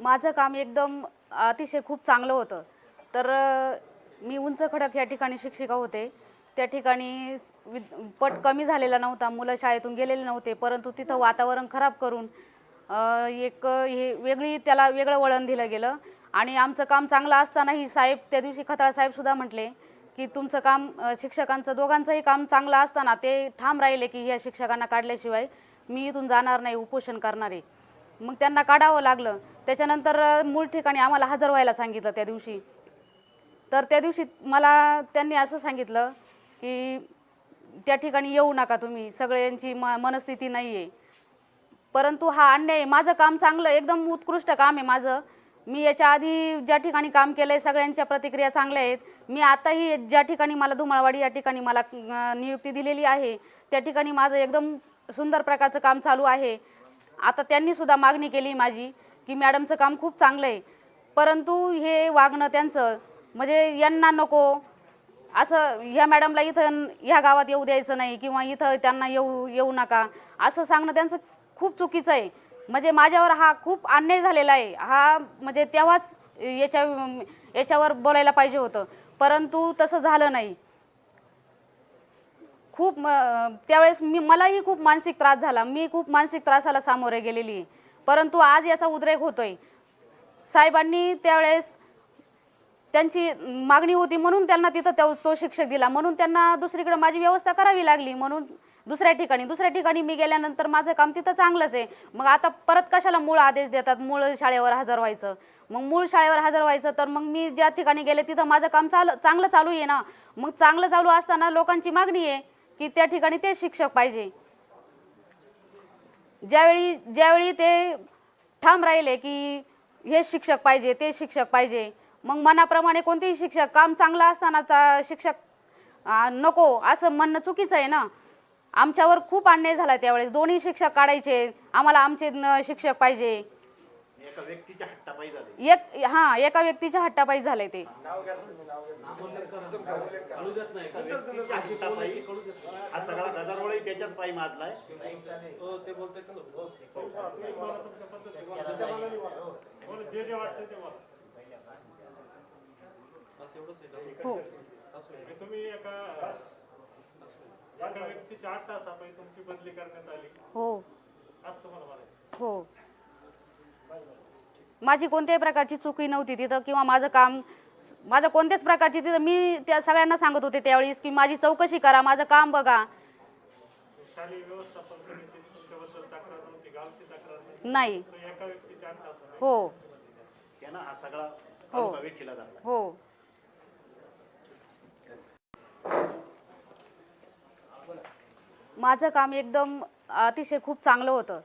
माझं काम एकदम अतिशय खूप चांगलं होतं. तर मी उंच खडक या ठिकाणी शिक्षिका होते. त्या ठिकाणी विद पट कमी झालेला नव्हता. मुलं शाळेतून गेलेले नव्हते. परंतु तिथं वातावरण खराब करून एक हे वेगळी त्याला वेगळं वळण दिलं गेलं. आणि आमचं काम चांगलं असतानाही साहेब त्या दिवशी खताळ साहेबसुद्धा म्हटले की तुमचं काम शिक्षकांचं दोघांचंही काम चांगलं असताना ते ठाम राहिले की ह्या शिक्षकांना काढल्याशिवाय मी इथून जाणार नाही उपोषण करणार आहे. मग त्यांना काढावं लागलं. त्याच्यानंतर मूळ ठिकाणी आम्हाला हजर व्हायला सांगितलं त्या दिवशी. तर त्या दिवशी मला त्यांनी असं सांगितलं की त्या ठिकाणी येऊ नका तुम्ही. सगळ्यांची म मनस्थिती नाही आहे परंतु हा अन्याय माझं काम चांगलं एकदम उत्कृष्ट काम आहे माझं. मी याच्या आधी ज्या ठिकाणी काम केलं आहे सगळ्यांच्या प्रतिक्रिया चांगल्या आहेत. मी आताही ज्या ठिकाणी मला धुमाळवाडी या ठिकाणी मला नियुक्ती दिलेली आहे त्या ठिकाणी माझं एकदम सुंदर प्रकारचं काम चालू आहे. आता त्यांनीसुद्धा मागणी केली माझी की मॅडमचं काम खूप चांगलं आहे. परंतु हे वागणं त्यांचं म्हणजे यांना नको. असं ह्या मॅडमला इथं ह्या गावात येऊ द्यायचं नाही किंवा इथं त्यांना येऊ येऊ नका. असं सांगणं त्यांचं खूप चुकीचं आहे. म्हणजे माझ्यावर हा खूप अन्याय झालेला आहे. हा म्हणजे तेव्हाच याच्या याच्यावर बोलायला पाहिजे होतं. परंतु तसं झालं नाही. खूप त्यावेळेस मी मलाही खूप मानसिक त्रास झाला. मी खूप मानसिक त्रासाला सामोरे गेलेली आहे. परंतु आज याचा उद्रेक होतोय. साहेबांनी त्यावेळेस त्यांची मागणी होती म्हणून त्यांना तिथं तो तो शिक्षक दिला. म्हणून त्यांना दुसरीकडे माझी व्यवस्था करावी लागली. म्हणून दुसऱ्या ठिकाणी दुसऱ्या ठिकाणी मी गेल्यानंतर माझं काम तिथं चांगलंच आहे. मग आता परत कशाला मूळ आदेश देतात? मूळ शाळेवर हजर व्हायचं. मग मूळ शाळेवर हजर व्हायचं तर मग मी ज्या ठिकाणी गेले तिथं माझं काम चाल चांगलं चालू आहे ना. मग चांगलं चालू असताना लोकांची मागणी आहे की त्या ठिकाणी ते शिक्षक पाहिजे. ज्यावेळी ज्यावेळी ते ठाम राहिले की हे शिक्षक पाहिजे ते शिक्षक पाहिजे मग मनाप्रमाणे कोणतेही शिक्षक काम चांगलं असतानाचा शिक्षक नको असं म्हणणं चुकीचं आहे ना. आमच्यावर खूप अन्याय झाला त्यावेळेस. दोन्ही शिक्षक काढायचे. आम्हाला आमचे शिक्षक पाहिजे. एका व्यक्तीच्या हट्टापायी झाले. एक हां एका व्यक्तीच्या हट्टापायी झालंय ते. एका व्यक्तीच्या हट्टापायी. हा सगळा गदारोळही त्याच्याच पायी माजलाय. जे जे वाटतं ते बोला. हो. तुम्ही एका एका व्यक्तीच्या आठ तासापायी तुमची बदली करण्यात आली. हो. असं तुम्हाला म्हणायचं. हो. माझी कोणत्याही प्रकारची चुकी नव्हती तिथं किंवा माझं काम माझं कोणत्याच प्रकारची तिथं मी त्या सगळ्यांना सांगत होते त्यावेळेस की माझी चौकशी करा माझं काम बघा. नाही. हो. हा हो. हो. माझं काम एकदम अतिशय खूप चांगलं होतं.